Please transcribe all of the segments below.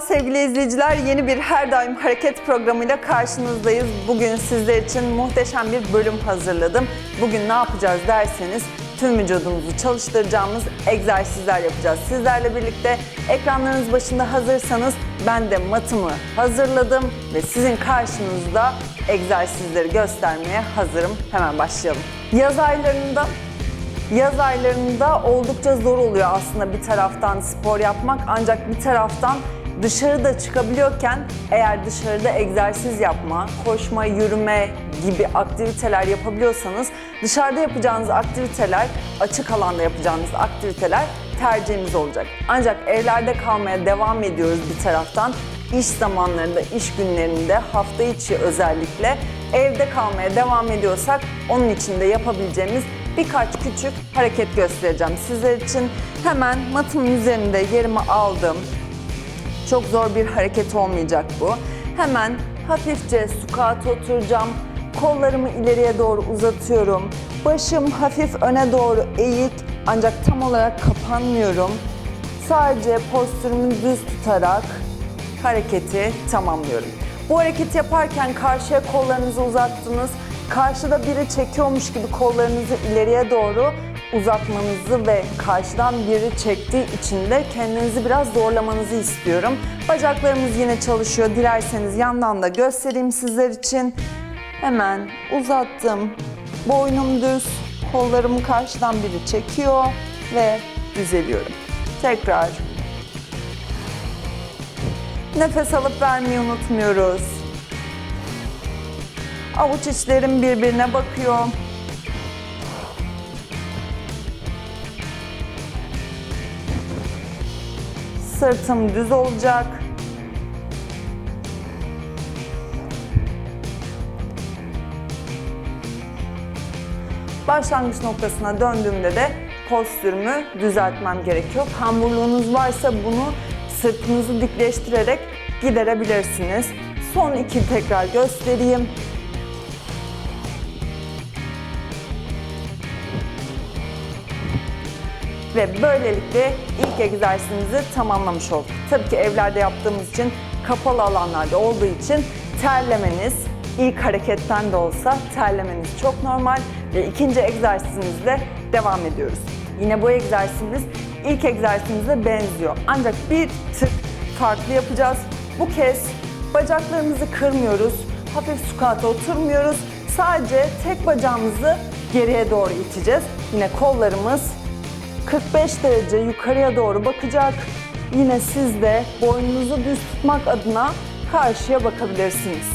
Sevgili izleyiciler. Yeni bir Her Daim Hareket programıyla karşınızdayız. Bugün sizler için muhteşem bir bölüm hazırladım. Bugün ne yapacağız derseniz tüm vücudumuzu çalıştıracağımız egzersizler yapacağız. Sizlerle birlikte ekranlarınız başında hazırsanız ben de matımı hazırladım ve sizin karşınızda egzersizleri göstermeye hazırım. Hemen başlayalım. Yaz aylarında Yaz aylarında oldukça zor oluyor aslında bir taraftan spor yapmak ancak bir taraftan dışarıda çıkabiliyorken eğer dışarıda egzersiz yapma, koşma, yürüme gibi aktiviteler yapabiliyorsanız dışarıda yapacağınız aktiviteler, açık alanda yapacağınız aktiviteler tercihimiz olacak. Ancak evlerde kalmaya devam ediyoruz bir taraftan. İş zamanlarında, iş günlerinde, hafta içi özellikle evde kalmaya devam ediyorsak onun için de yapabileceğimiz birkaç küçük hareket göstereceğim sizler için. Hemen matımın üzerinde yerimi aldım. Çok zor bir hareket olmayacak bu. Hemen hafifçe squat oturacağım. Kollarımı ileriye doğru uzatıyorum. Başım hafif öne doğru eğik ancak tam olarak kapanmıyorum. Sadece postürümü düz tutarak hareketi tamamlıyorum. Bu hareketi yaparken karşıya kollarınızı uzattınız. Karşıda biri çekiyormuş gibi kollarınızı ileriye doğru uzatmanızı ve karşıdan biri çektiği için de kendinizi biraz zorlamanızı istiyorum. Bacaklarımız yine çalışıyor. Dilerseniz yandan da göstereyim sizler için. Hemen uzattım. Boynum düz. Kollarımı karşıdan biri çekiyor ve düzeliyorum. Tekrar. Nefes alıp vermeyi unutmuyoruz. Avuç içlerim birbirine bakıyor. Sırtım düz olacak. Başlangıç noktasına döndüğümde de postürümü düzeltmem gerekiyor. Kamburluğunuz varsa bunu sırtınızı dikleştirerek giderebilirsiniz. Son iki tekrar göstereyim. Ve böylelikle ilk egzersizimizi tamamlamış olduk. Tabii ki evlerde yaptığımız için kapalı alanlarda olduğu için terlemeniz ilk hareketten de olsa terlemeniz çok normal ve ikinci egzersizimizle devam ediyoruz. Yine bu egzersizimiz ilk egzersizimize benziyor. Ancak bir tık farklı yapacağız. Bu kez bacaklarımızı kırmıyoruz. Hafif squat'a oturmuyoruz. Sadece tek bacağımızı geriye doğru iteceğiz. Yine kollarımız 45 derece yukarıya doğru bakacak. Yine siz de boynunuzu düz tutmak adına karşıya bakabilirsiniz.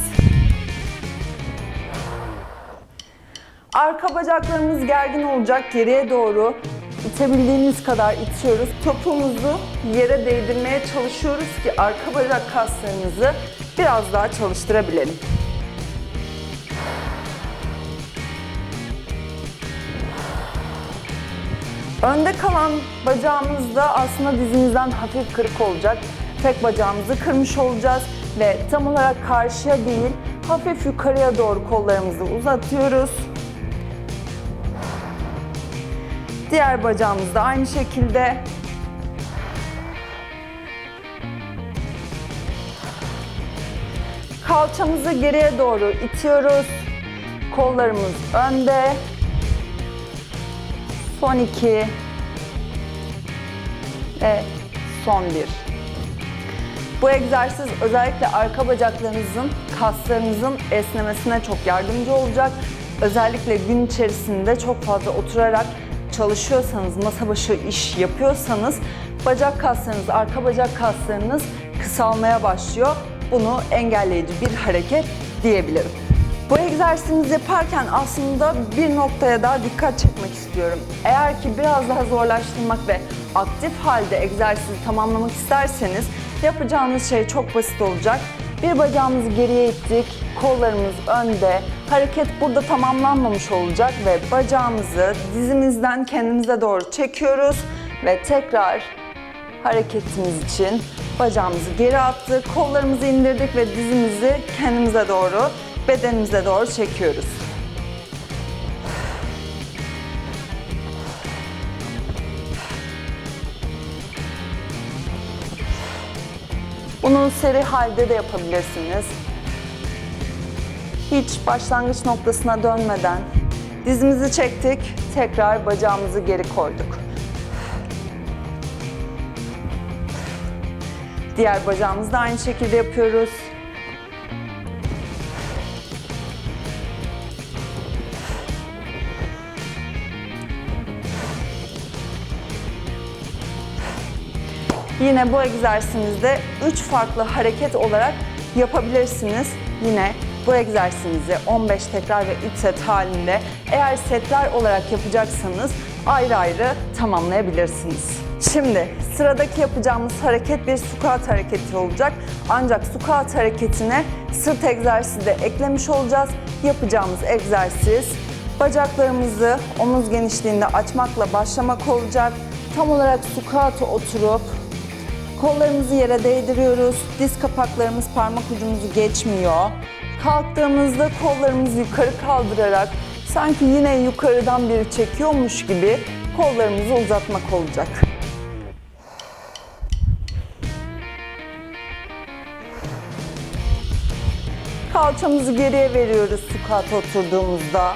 Arka bacaklarımız gergin olacak. Geriye doğru itebildiğimiz kadar itiyoruz. Topuğumuzu yere değdirmeye çalışıyoruz ki arka bacak kaslarımızı biraz daha çalıştırabilelim. Önde kalan bacağımız da aslında dizimizden hafif kırık olacak. Tek bacağımızı kırmış olacağız ve tam olarak karşıya değil, hafif yukarıya doğru kollarımızı uzatıyoruz. Diğer bacağımız da aynı şekilde. Kalçamızı geriye doğru itiyoruz. Kollarımız önde. Son iki ve son bir. Bu egzersiz özellikle arka bacaklarınızın, kaslarınızın esnemesine çok yardımcı olacak. Özellikle gün içerisinde çok fazla oturarak çalışıyorsanız, masa başı iş yapıyorsanız bacak kaslarınız, arka bacak kaslarınız kısalmaya başlıyor. Bunu engelleyici bir hareket diyebilirim. Bu egzersizimizi yaparken aslında bir noktaya daha dikkat çekmek istiyorum. Eğer ki biraz daha zorlaştırmak ve aktif halde egzersizi tamamlamak isterseniz yapacağınız şey çok basit olacak. Bir bacağımızı geriye ittik, kollarımız önde. Hareket burada tamamlanmamış olacak ve bacağımızı dizimizden kendimize doğru çekiyoruz ve tekrar hareketimiz için bacağımızı geri attık, kollarımızı indirdik ve dizimizi kendimize doğru bedenimize doğru çekiyoruz. Bunu seri halde de yapabilirsiniz. Hiç başlangıç noktasına dönmeden dizimizi çektik, tekrar bacağımızı geri koyduk. Diğer bacağımızı da aynı şekilde yapıyoruz. Yine bu egzersizimizde 3 farklı hareket olarak yapabilirsiniz. Yine bu egzersizimizi 15 tekrar ve 3 set halinde eğer setler olarak yapacaksanız ayrı ayrı tamamlayabilirsiniz. Şimdi sıradaki yapacağımız hareket bir squat hareketi olacak. Ancak squat hareketine sırt egzersizi de eklemiş olacağız. Yapacağımız egzersiz bacaklarımızı omuz genişliğinde açmakla başlamak olacak. Tam olarak squat'a oturup Kollarımızı yere değdiriyoruz. Diz kapaklarımız parmak ucumuzu geçmiyor. Kalktığımızda kollarımızı yukarı kaldırarak sanki yine yukarıdan biri çekiyormuş gibi kollarımızı uzatmak olacak. Kalçamızı geriye veriyoruz squat'a oturduğumuzda.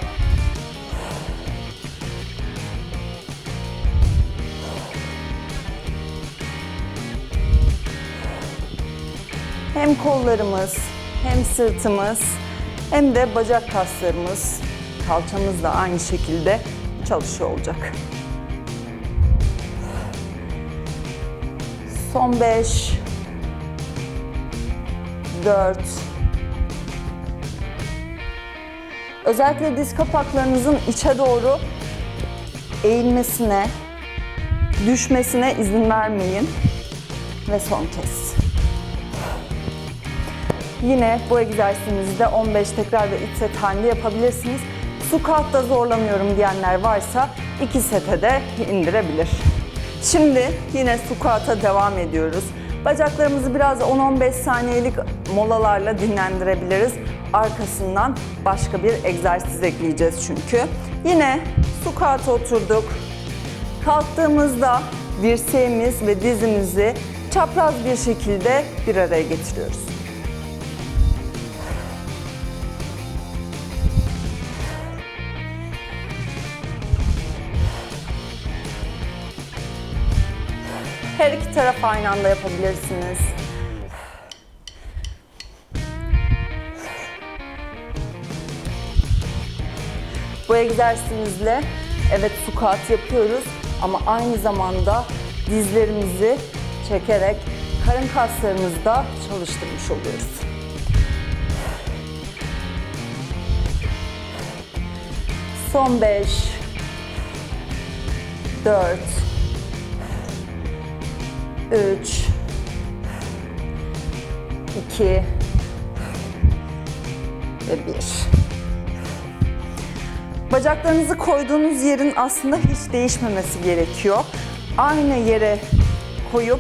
Hem kollarımız, hem sırtımız, hem de bacak kaslarımız, kalçamız da aynı şekilde çalışıyor olacak. Son 5 4 Özellikle diz kapaklarınızın içe doğru eğilmesine, düşmesine izin vermeyin. Ve son kez. Yine bu egzersizimizi de 15 tekrar ve 3 set halinde yapabilirsiniz. Squat'ta zorlanıyorum diyenler varsa 2 sete de indirebilir. Şimdi yine squat'a devam ediyoruz. Bacaklarımızı biraz 10-15 saniyelik molalarla dinlendirebiliriz. Arkasından başka bir egzersiz ekleyeceğiz çünkü. Yine squat'a oturduk. Kalktığımızda dirseğimiz ve dizimizi çapraz bir şekilde bir araya getiriyoruz. Her iki taraf aynı anda yapabilirsiniz. Bu egzersizimizle evet squat yapıyoruz ama aynı zamanda dizlerimizi çekerek karın kaslarımızı da çalıştırmış oluyoruz. Son 5 4 3 2 ve 1 Bacaklarınızı koyduğunuz yerin aslında hiç değişmemesi gerekiyor. Aynı yere koyup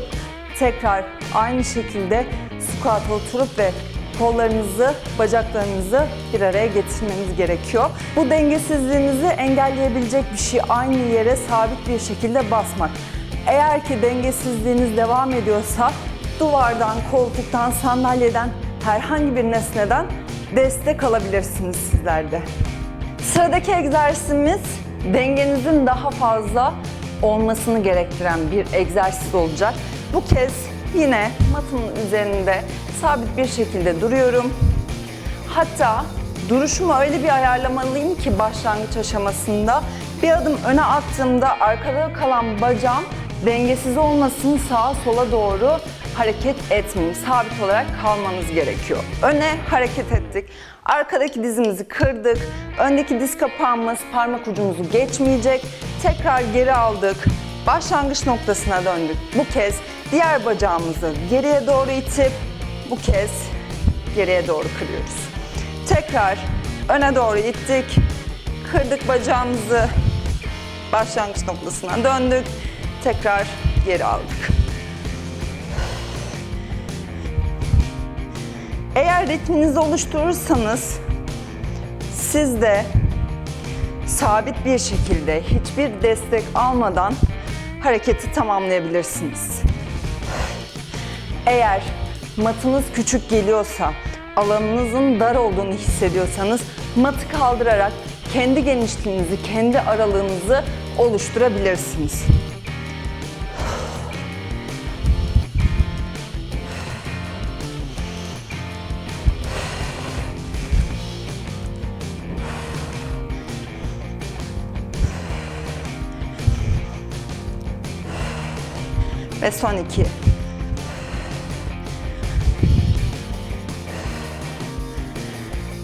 tekrar aynı şekilde squat'a oturup ve kollarınızı, bacaklarınızı bir araya getirmeniz gerekiyor. Bu dengesizliğinizi engelleyebilecek bir şey aynı yere sabit bir şekilde basmak. Eğer ki dengesizliğiniz devam ediyorsa duvardan, koltuktan, sandalyeden, herhangi bir nesneden destek alabilirsiniz sizler de. Sıradaki egzersizimiz dengenizin daha fazla olmasını gerektiren bir egzersiz olacak. Bu kez yine matımın üzerinde sabit bir şekilde duruyorum. Hatta duruşumu öyle bir ayarlamalıyım ki başlangıç aşamasında bir adım öne attığımda arkada kalan bacağım dengesiz olmasın sağa sola doğru hareket etmeyeyim. Sabit olarak kalmanız gerekiyor. Öne hareket ettik. Arkadaki dizimizi kırdık. Öndeki diz kapağımız parmak ucumuzu geçmeyecek. Tekrar geri aldık. Başlangıç noktasına döndük. Bu kez diğer bacağımızı geriye doğru itip bu kez geriye doğru kırıyoruz. Tekrar öne doğru ittik. Kırdık bacağımızı. Başlangıç noktasına döndük. Tekrar geri aldık. Eğer ritminizi oluşturursanız siz de sabit bir şekilde hiçbir destek almadan hareketi tamamlayabilirsiniz. Eğer matınız küçük geliyorsa, alanınızın dar olduğunu hissediyorsanız matı kaldırarak kendi genişliğinizi, kendi aralığınızı oluşturabilirsiniz. Ve son iki.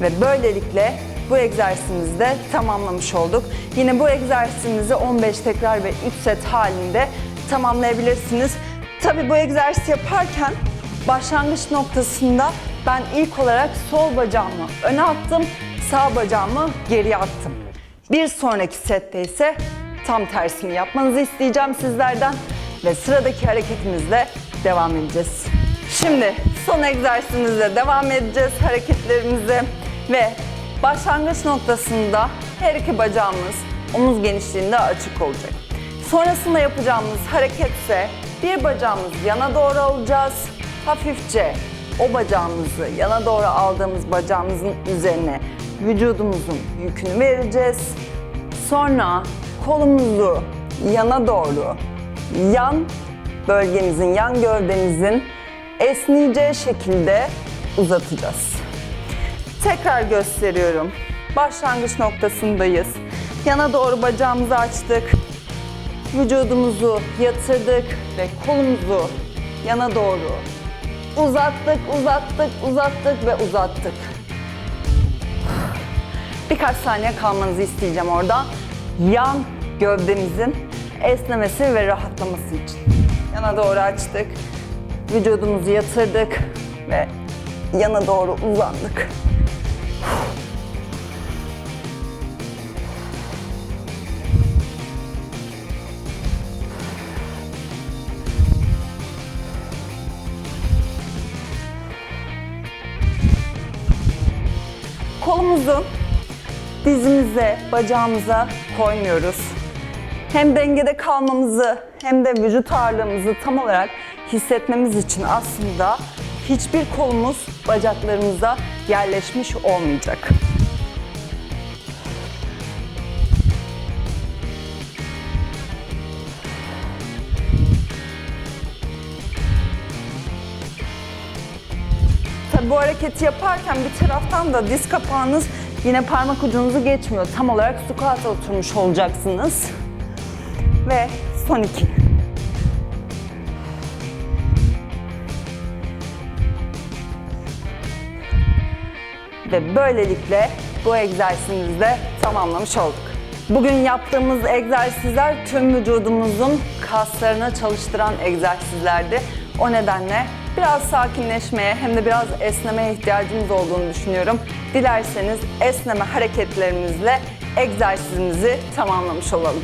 Ve böylelikle bu egzersizimizi de tamamlamış olduk. Yine bu egzersizimizi 15 tekrar ve 3 set halinde tamamlayabilirsiniz. Tabi bu egzersiz yaparken başlangıç noktasında ben ilk olarak sol bacağımı öne attım, sağ bacağımı geriye attım. Bir sonraki sette ise tam tersini yapmanızı isteyeceğim sizlerden ve sıradaki hareketimizle devam edeceğiz. Şimdi son egzersizimizle devam edeceğiz hareketlerimize ve başlangıç noktasında her iki bacağımız omuz genişliğinde açık olacak. Sonrasında yapacağımız hareket ise bir bacağımızı yana doğru alacağız. Hafifçe o bacağımızı yana doğru aldığımız bacağımızın üzerine vücudumuzun yükünü vereceğiz. Sonra kolumuzu yana doğru yan bölgemizin, yan gövdemizin esneyeceği şekilde uzatacağız. Tekrar gösteriyorum. Başlangıç noktasındayız. Yana doğru bacağımızı açtık. Vücudumuzu yatırdık ve kolumuzu yana doğru uzattık, uzattık, uzattık ve uzattık. Birkaç saniye kalmanızı isteyeceğim orada. Yan gövdemizin esnemesi ve rahatlaması için. Yana doğru açtık. Vücudumuzu yatırdık ve yana doğru uzandık. Kolumuzu dizimize, bacağımıza koymuyoruz. Hem dengede kalmamızı hem de vücut ağırlığımızı tam olarak hissetmemiz için aslında hiçbir kolumuz bacaklarımıza yerleşmiş olmayacak. Tabii bu hareketi yaparken bir taraftan da diz kapağınız yine parmak ucunuzu geçmiyor. Tam olarak squat'a oturmuş olacaksınız. Ve son iki. Ve böylelikle bu egzersizimizi de tamamlamış olduk. Bugün yaptığımız egzersizler tüm vücudumuzun kaslarını çalıştıran egzersizlerdi. O nedenle biraz sakinleşmeye hem de biraz esnemeye ihtiyacımız olduğunu düşünüyorum. Dilerseniz esneme hareketlerimizle egzersizimizi tamamlamış olalım.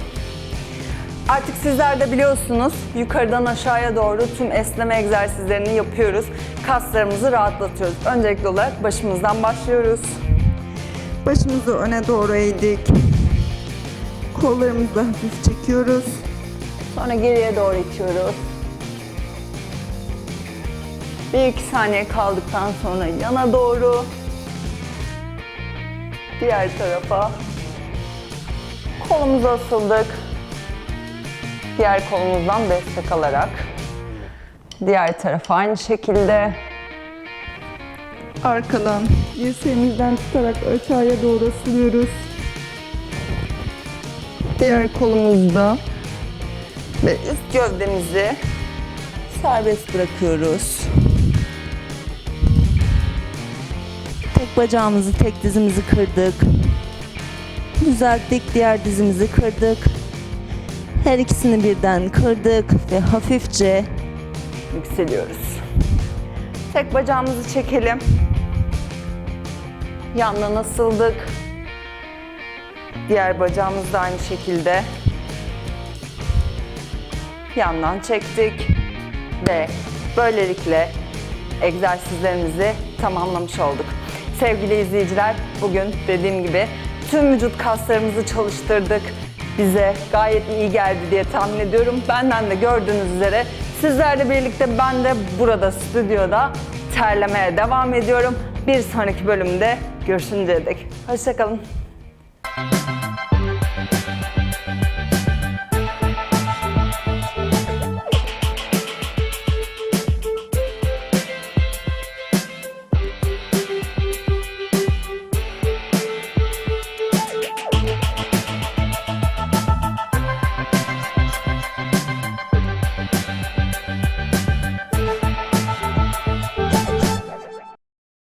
Artık sizler de biliyorsunuz yukarıdan aşağıya doğru tüm esneme egzersizlerini yapıyoruz. Kaslarımızı rahatlatıyoruz. Öncelikli olarak başımızdan başlıyoruz. Başımızı öne doğru eğdik. Kollarımızı hafif çekiyoruz. Sonra geriye doğru itiyoruz. Bir iki saniye kaldıktan sonra yana doğru. Diğer tarafa. Kolumuzu asıldık. Diğer kolumuzdan destek alarak. Diğer tarafa aynı şekilde. Arkadan dirseğimizden tutarak aşağıya doğru asılıyoruz. Diğer kolumuzda ve üst gövdemizi serbest bırakıyoruz. Tek bacağımızı, tek dizimizi kırdık. Düzelttik, diğer dizimizi kırdık. Her ikisini birden kırdık ve hafifçe yükseliyoruz. Tek bacağımızı çekelim. Yandan asıldık. Diğer bacağımız da aynı şekilde. Yandan çektik ve böylelikle egzersizlerimizi tamamlamış olduk. Sevgili izleyiciler, bugün dediğim gibi tüm vücut kaslarımızı çalıştırdık. Bize gayet iyi geldi diye tahmin ediyorum. Benden de gördüğünüz üzere sizlerle birlikte ben de burada stüdyoda terlemeye devam ediyorum. Bir sonraki bölümde görüşünceye dek. Hoşçakalın.